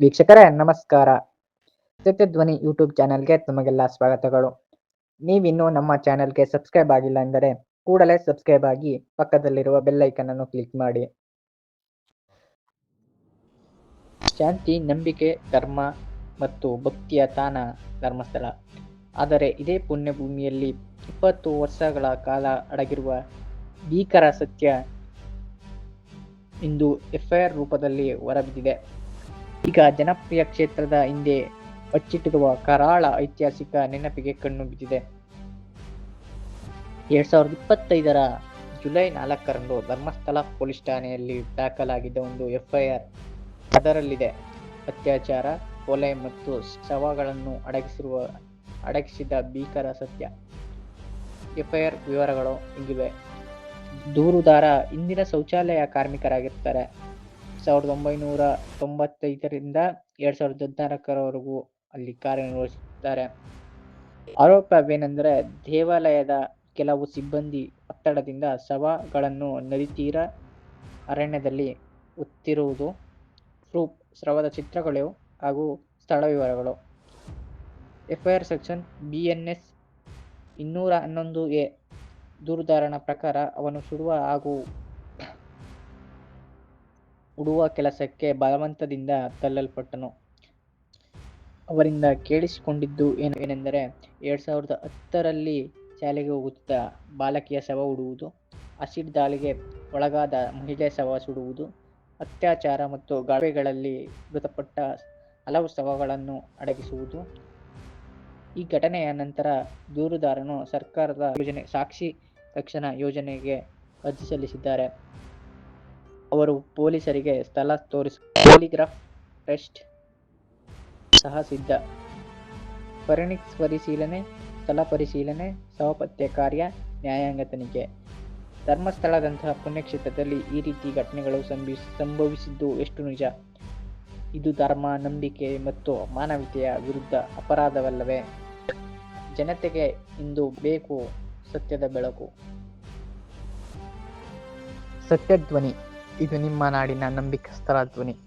ವೀಕ್ಷಕರೇ, ನಮಸ್ಕಾರ. ಸತ್ಯಧ್ವನಿ ಯೂಟ್ಯೂಬ್ ಚಾನೆಲ್ಗೆ ತಮಗೆಲ್ಲ ಸ್ವಾಗತಗಳು. ನೀವಿನ್ನು ನಮ್ಮ ಚಾನೆಲ್ಗೆ ಸಬ್ಸ್ಕ್ರೈಬ್ ಆಗಿಲ್ಲ ಎಂದರೆ ಕೂಡಲೇ ಸಬ್ಸ್ಕ್ರೈಬ್ ಆಗಿ ಪಕ್ಕದಲ್ಲಿರುವ ಬೆಲ್ ಐಕನ್ ಅನ್ನು ಕ್ಲಿಕ್ ಮಾಡಿ. ಶಾಂತಿ, ನಂಬಿಕೆ, ಧರ್ಮ ಮತ್ತು ಭಕ್ತಿಯ ತಾನ ಧರ್ಮಸ್ಥಳ. ಆದರೆ ಇದೇ ಪುಣ್ಯಭೂಮಿಯಲ್ಲಿ ಇಪ್ಪತ್ತು ವರ್ಷಗಳ ಕಾಲ ಅಡಗಿರುವ ಭೀಕರ ಸತ್ಯ ಇಂದು ಎಫ್ಐಆರ್ ರೂಪದಲ್ಲಿ ಹೊರಬಿದ್ದಿದೆ. ಈಗ ಜನಪ್ರಿಯ ಕ್ಷೇತ್ರದ ಹಿಂದೆ ಬಚ್ಚಿಟ್ಟಿರುವ ಕರಾಳ ಐತಿಹಾಸಿಕ ನೆನಪಿಗೆ ಕಣ್ಣು ಬಿದ್ದಿದೆ. ಎರಡ್ ಸಾವಿರದ ಇಪ್ಪತ್ತೈದರ ಜುಲೈ ನಾಲ್ಕರಂದು ಧರ್ಮಸ್ಥಳ ಪೊಲೀಸ್ ಠಾಣೆಯಲ್ಲಿ ದಾಖಲಾಗಿದ್ದ ಒಂದು ಎಫ್ಐಆರ್ ಅದರಲ್ಲಿದೆ. ಅತ್ಯಾಚಾರ, ಕೊಲೆ ಮತ್ತು ಶವಗಳನ್ನು ಅಡಗಿಸಿರುವ ಅಡಗಿಸಿದ ಭೀಕರ ಸತ್ಯ. ಎಫ್ಐಆರ್ ವಿವರಗಳು ಹೀಗಿವೆ ದೂರುದಾರ, ಇಂದಿನ ಶೌಚಾಲಯ ಕಾರ್ಮಿಕರಾಗಿರ್ತಾರೆ. ಸಾವಿರದ ಒಂಬೈನೂರ ತೊಂಬತ್ತೈದರಿಂದ ಎರಡ್ ಸಾವಿರದ ಹದಿನಾಲ್ಕರವರೆಗೂ ಅಲ್ಲಿ ಕಾರ್ಯನಿರ್ವಹಿಸುತ್ತಾರೆ ಆರೋಪವೇನೆಂದರೆ ದೇವಾಲಯದ ಕೆಲವು ಸಿಬ್ಬಂದಿ ಒತ್ತಡದಿಂದ ಶವಗಳನ್ನು ನದಿ ತೀರ ಅರಣ್ಯದಲ್ಲಿ ಒತ್ತಿರುವುದು, ಪ್ರೂಫ್ ಸ್ರವದ ಚಿತ್ರಗಳು ಹಾಗೂ ಸ್ಥಳ ವಿವರಗಳು. FIR section B N S ಇನ್ನೂರ ಹನ್ನೊಂದು ಎ ದೂರುದಾರಣ ಪ್ರಕಾರ ಅವನು ಸುಡುವ ಹಾಗೂ ಉಡುವ ಕೆಲಸಕ್ಕೆ ಬಲವಂತದಿಂದ ತಳ್ಳಲ್ಪಟ್ಟನು. ಅವರಿಂದ ಕೇಳಿಸಿಕೊಂಡಿದ್ದು ಏನು ಏನೆಂದರೆ, ಎರಡು ಸಾವಿರದ ಹತ್ತರಲ್ಲಿ ಶಾಲೆಗೆ ಹೋಗುತ್ತಿದ್ದ ಬಾಲಕಿಯ ಶವ ಉಡುವುದು ಅಸಿಡ್ ದಾಳಿಗೆ ಒಳಗಾದ ಮಹಿಳೆ ಶವ ಸುಡುವುದು, ಅತ್ಯಾಚಾರ ಮತ್ತು ಗಾಳಿಗಳಲ್ಲಿ ಮೃತಪಟ್ಟ ಹಲವು ಶವಗಳನ್ನು ಅಡಗಿಸುವುದು. ಈ ಘಟನೆಯ ನಂತರ ದೂರುದಾರನು ಸರ್ಕಾರದ ಯೋಜನೆ ಸಾಕ್ಷಿ ರಕ್ಷಣಾ ಯೋಜನೆಗೆ ಅರ್ಜಿ ಸಲ್ಲಿಸಿದ್ದಾರೆ. ಅವರು ಪೊಲೀಸರಿಗೆ ಸ್ಥಳ ತೋರಿಸಿ, ಪಾಲಿಗ್ರಾಫ್ ಟೆಸ್ಟ್ ಸಹ ಸಿದ್ಧ. ಫರೆನಿಕ್ಸ್ ಪರಿಶೀಲನೆ, ಸ್ಥಳ ಪರಿಶೀಲನೆ ಸಹಪತ್ಯ ಕಾರ್ಯ, ನ್ಯಾಯಾಂಗ ತನಿಖೆ. ಧರ್ಮಸ್ಥಳದಂತಹ ಪುಣ್ಯಕ್ಷೇತ್ರದಲ್ಲಿ ಈ ರೀತಿ ಘಟನೆಗಳು ಸಂಭಿ ಸಂಭವಿಸಿದ್ದು ಎಷ್ಟು ನಿಜ? ಇದು ಧರ್ಮ, ನಂಬಿಕೆ ಮತ್ತು ಮಾನವೀಯತೆಯ ವಿರುದ್ಧ ಅಪರಾಧವಲ್ಲವೇ? ಜನತೆಗೆ ಇಂದು ಬೇಕು ಸತ್ಯದ ಬೆಳಕು. ಸತ್ಯಧ್ವನಿ. ಇದು ನಿಮ್ಮ ನಾಡಿನ ನಂಬಿಕಸ್ಥರ ಧ್ವನಿ.